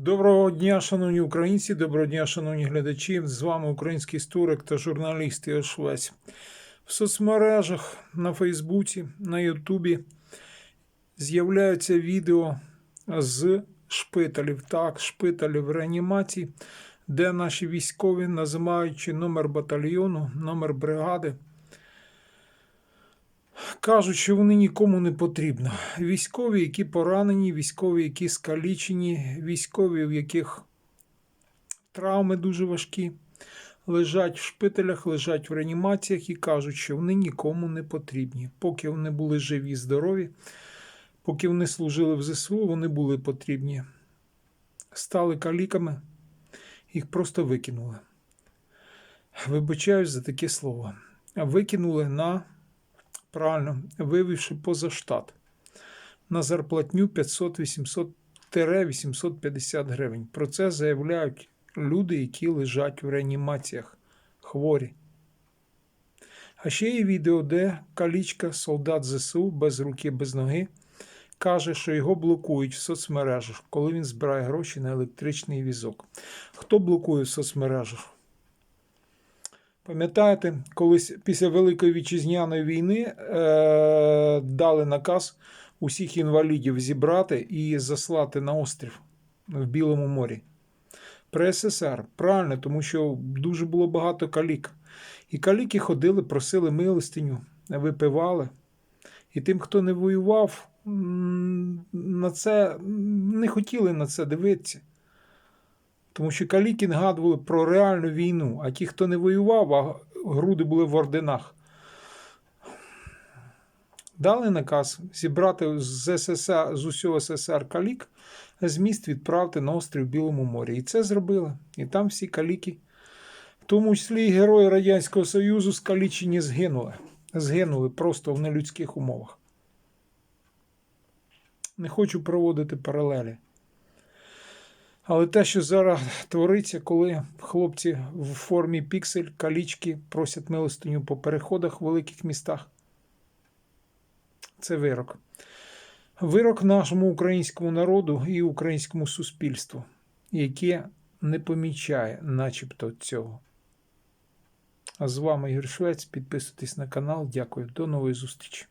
Доброго дня, шановні українці, доброго дня, шановні глядачі. З вами український історик та журналіст Ігор Швець. В соцмережах на Фейсбуці, на Ютубі з'являються відео з шпиталів, так, шпиталів реанімації, де наші військові, називаючи номер батальйону, номер бригади, Кажуть, що вони нікому не потрібні. Військові, які поранені, військові, які скалічені, військові, в яких травми дуже важкі, лежать в шпиталях, лежать в реанімаціях і кажуть, що вони нікому не потрібні. Поки вони були живі, здорові, поки вони служили в ЗСУ, вони були потрібні. Стали каліками, їх просто викинули. Вибачаюсь за таке слово. Викинули на правильно, вивівши поза штат на зарплатню 500-800-850 гривень. Про це заявляють люди, які лежать в реанімаціях, хворі. А ще є відео, де калічка, солдат ЗСУ без руки, без ноги, каже, що його блокують в соцмережах, коли він збирає гроші на електричний візок. Хто блокує в соцмережах? Пам'ятаєте, колись після Великої вітчизняної війни е, дали наказ усіх інвалідів зібрати і заслати на острів в Білому морі. При СССР. Правильно, тому що дуже було багато калік. І каліки ходили, просили милостиню, випивали. І тим, хто не воював, на це не хотіли на це дивитися. Тому що каліки нагадували про реальну війну, а ті, хто не воював, а груди були в орденах. Дали наказ зібрати з СССР, з усього СССР калік, зміст відправити на острів Білому морі. І це зробили. І там всі каліки, в тому числі і герої Радянського Союзу, скалічені згинули. Згинули просто в нелюдських умовах. Не хочу проводити паралелі. Але те, що зараз твориться, коли хлопці в формі піксель, калічки просять милостиню по переходах в великих містах, це вирок. Вирок нашому українському народу і українському суспільству, яке не помічає начебто цього. А з вами Ігор Швець. Підписуйтесь на канал. Дякую. До нової зустрічі.